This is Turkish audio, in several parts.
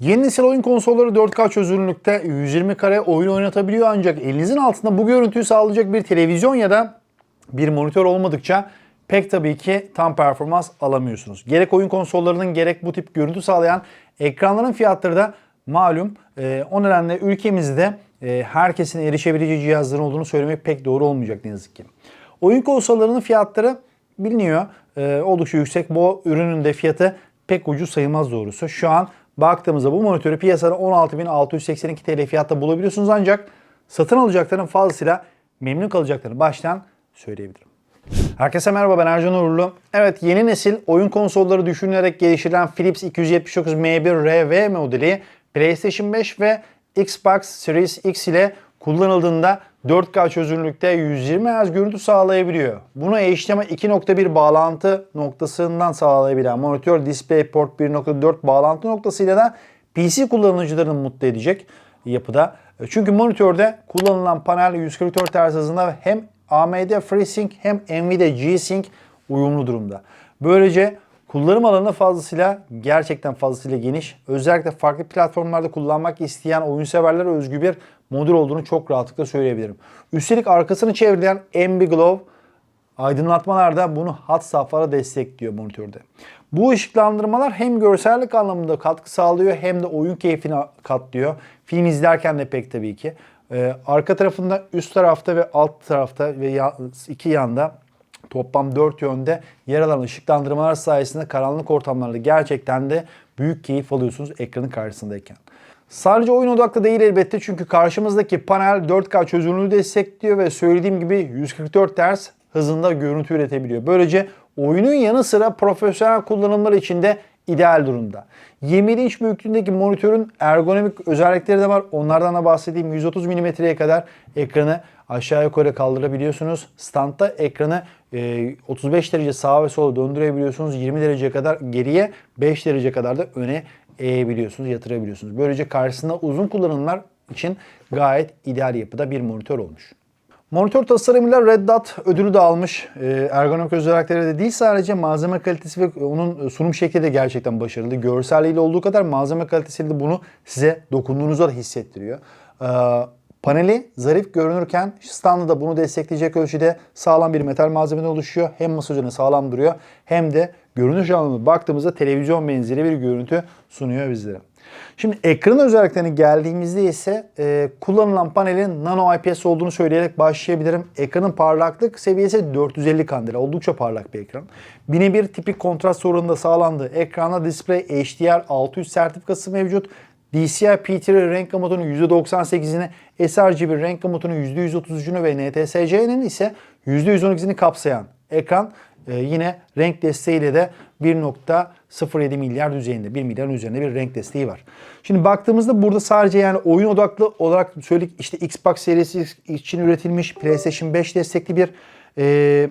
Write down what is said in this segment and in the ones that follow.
Yeni nesil oyun konsolları 4K çözünürlükte 120 kare oyun oynatabiliyor ancak elinizin altında bu görüntüyü sağlayacak bir televizyon ya da bir monitör olmadıkça pek tabii ki tam performans alamıyorsunuz. Gerek oyun konsollarının gerek bu tip görüntü sağlayan ekranların fiyatları da malum. Ee, o nedenle ülkemizde e, herkesin erişebileceği cihazların olduğunu söylemek pek doğru olmayacak ne yazık ki. Oyun konsollarının fiyatları biliniyor. Ee, oldukça yüksek. Bu ürünün de fiyatı pek ucuz sayılmaz doğrusu. Şu an baktığımızda bu monitörü piyasada 16.682 TL fiyatta bulabiliyorsunuz ancak satın alacakların fazlasıyla memnun kalacaklarını baştan söyleyebilirim. Herkese merhaba ben Ercan Uğurlu. Evet yeni nesil oyun konsolları düşünülerek geliştirilen Philips 279 M1RV modeli PlayStation 5 ve Xbox Series X ile kullanıldığında 4K çözünürlükte 120 Hz görüntü sağlayabiliyor. Bunu HDMI 2.1 bağlantı noktasından sağlayabilen monitör DisplayPort 1.4 bağlantı noktasıyla da PC kullanıcılarını mutlu edecek yapıda. Çünkü monitörde kullanılan panel 144 Hz hızında hem AMD FreeSync hem Nvidia G-Sync uyumlu durumda. Böylece kullanım alanı fazlasıyla gerçekten fazlasıyla geniş. Özellikle farklı platformlarda kullanmak isteyen oyun severlere özgü bir modül olduğunu çok rahatlıkla söyleyebilirim. Üstelik arkasını çevrilen Ambiglow aydınlatmalar da bunu hat safhada destekliyor monitörde. Bu ışıklandırmalar hem görsellik anlamında katkı sağlıyor hem de oyun keyfini katlıyor. Film izlerken de pek tabii ki. Ee, arka tarafında üst tarafta ve alt tarafta ve ya- iki yanda toplam 4 yönde yer alan ışıklandırmalar sayesinde karanlık ortamlarda gerçekten de büyük keyif alıyorsunuz ekranın karşısındayken. Sadece oyun odaklı değil elbette çünkü karşımızdaki panel 4K çözünürlüğü destekliyor ve söylediğim gibi 144 Hz hızında görüntü üretebiliyor. Böylece oyunun yanı sıra profesyonel kullanımlar için de ideal durumda. 27 inç büyüklüğündeki monitörün ergonomik özellikleri de var. Onlardan da bahsedeyim. 130 mm'ye kadar ekranı aşağı yukarı kaldırabiliyorsunuz. Standta ekranı e, 35 derece sağa ve sola döndürebiliyorsunuz. 20 derece kadar geriye, 5 derece kadar da öne eğebiliyorsunuz, yatırabiliyorsunuz. Böylece karşısında uzun kullanımlar için gayet ideal yapıda bir monitör olmuş. Monitör tasarımıyla Red Dot ödülü de almış. Ee, ergonomik özellikleri de değil sadece malzeme kalitesi ve onun sunum şekli de gerçekten başarılı. Görselliğiyle olduğu kadar malzeme kalitesiyle de bunu size dokunduğunuzda da hissettiriyor. Paneli zarif görünürken standı da bunu destekleyecek ölçüde sağlam bir metal malzemeden oluşuyor. Hem masa üzerine sağlam duruyor hem de görünüş anlamında baktığımızda televizyon benzeri bir görüntü sunuyor bizlere. Şimdi ekran özelliklerine geldiğimizde ise e, kullanılan panelin nano IPS olduğunu söyleyerek başlayabilirim. Ekranın parlaklık seviyesi 450 kandela. Oldukça parlak bir ekran. Birebir tipik kontrast sorununda sağlandığı ekranda display HDR 600 sertifikası mevcut. DCI P3 renk gamutunun %98'ini, sRGB renk gamutunun %133'ünü ve NTSC'nin ise %112'sini kapsayan ekran ee, yine renk desteğiyle de 1.07 milyar düzeyinde, 1 milyarın üzerinde bir renk desteği var. Şimdi baktığımızda burada sadece yani oyun odaklı olarak söyledik işte Xbox serisi için üretilmiş PlayStation 5 destekli bir e,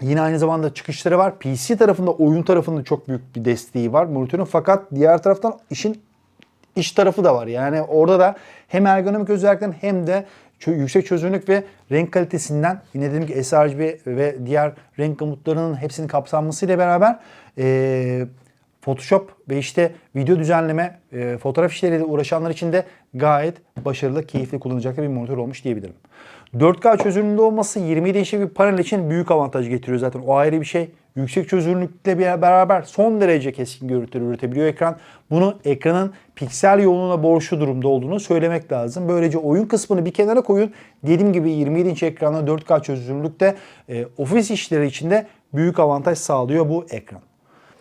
Yine aynı zamanda çıkışları var. PC tarafında, oyun tarafında çok büyük bir desteği var monitörün. Fakat diğer taraftan işin iş tarafı da var. Yani orada da hem ergonomik özellikten hem de yüksek çözünürlük ve renk kalitesinden yine dedim ki sRGB ve diğer renk komutlarının hepsinin kapsanmasıyla beraber eee, Photoshop ve işte video düzenleme, e, fotoğraf işleriyle uğraşanlar için de gayet başarılı, keyifli kullanacaklı bir monitör olmuş diyebilirim. 4K çözünürlüğünde olması 27 inçlik bir panel için büyük avantaj getiriyor zaten. O ayrı bir şey. Yüksek çözünürlükle beraber son derece keskin görüntüler üretebiliyor ekran. Bunu ekranın piksel yoğunluğuna borçlu durumda olduğunu söylemek lazım. Böylece oyun kısmını bir kenara koyun. Dediğim gibi 27 inç ekranda 4K çözünürlükte e, ofis işleri için de büyük avantaj sağlıyor bu ekran.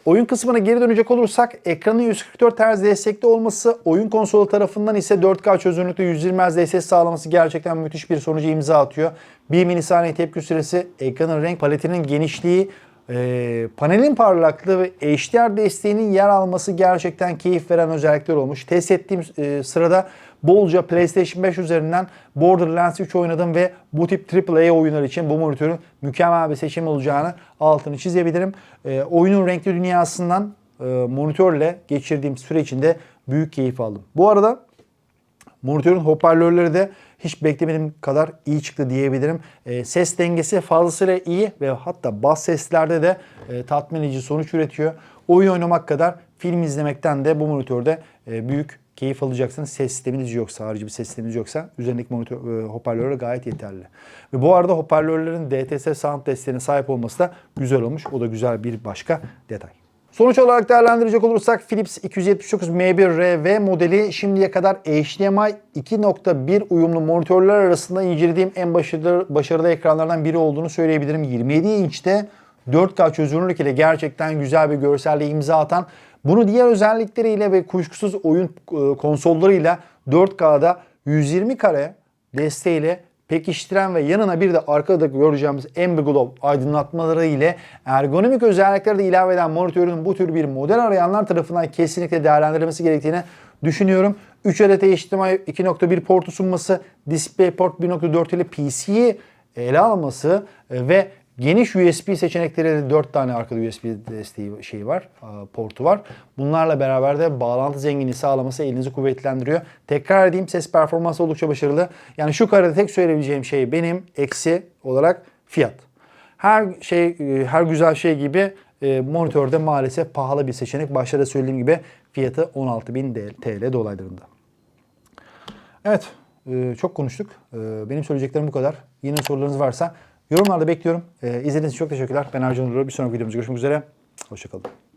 Oyun kısmına geri dönecek olursak ekranın 144 Hz destekli olması, oyun konsolu tarafından ise 4K çözünürlükte 120 Hz DSS sağlaması gerçekten müthiş bir sonuca imza atıyor. 1 milisaniye tepki süresi, ekranın renk paletinin genişliği, e, panelin parlaklığı ve HDR desteğinin yer alması gerçekten keyif veren özellikler olmuş. Test ettiğim e, sırada bolca PlayStation 5 üzerinden Borderlands 3 oynadım ve bu tip AAA oyunlar için bu monitörün mükemmel bir seçim olacağını altını çizebilirim. E, oyunun renkli dünyasından e, monitörle geçirdiğim süre içinde büyük keyif aldım. Bu arada Monitörün hoparlörleri de hiç beklemediğim kadar iyi çıktı diyebilirim. E, ses dengesi fazlasıyla iyi ve hatta bas seslerde de e, tatmin edici sonuç üretiyor. Oyun oynamak kadar film izlemekten de bu monitörde e, büyük keyif alacaksınız. Ses sisteminiz yoksa, harici bir ses sisteminiz yoksa üzerindeki monitör, e, hoparlörler gayet yeterli. Ve bu arada hoparlörlerin DTS sound desteğine sahip olması da güzel olmuş. O da güzel bir başka detay. Sonuç olarak değerlendirecek olursak Philips 279 M1RV modeli şimdiye kadar HDMI 2.1 uyumlu monitörler arasında incelediğim en başarılı, başarılı ekranlardan biri olduğunu söyleyebilirim. 27 inçte 4K çözünürlük ile gerçekten güzel bir görselle imza atan bunu diğer özellikleriyle ve kuşkusuz oyun e, konsollarıyla 4K'da 120 kare desteğiyle pekiştiren ve yanına bir de arkada göreceğimiz Amber Glow aydınlatmaları ile ergonomik özellikleri de ilave eden monitörün bu tür bir model arayanlar tarafından kesinlikle değerlendirilmesi gerektiğini düşünüyorum. 3 adet HDMI 2.1 portu sunması, DisplayPort 1.4 ile PC'yi ele alması e, ve Geniş USB seçenekleri de 4 tane arkada USB desteği şeyi var, portu var. Bunlarla beraber de bağlantı zenginliği sağlaması elinizi kuvvetlendiriyor. Tekrar edeyim ses performansı oldukça başarılı. Yani şu karede tek söyleyebileceğim şey benim eksi olarak fiyat. Her şey her güzel şey gibi e, monitörde maalesef pahalı bir seçenek. Başta da söylediğim gibi fiyatı 16.000 TL dolaylarında. Evet, e, çok konuştuk. E, Benim söyleyeceklerim bu kadar. Yine sorularınız varsa yorumlarda bekliyorum. E, İzlediğiniz için çok teşekkürler. Ben Ercan Uğur. Bir sonraki videomuzda görüşmek üzere. Hoşçakalın.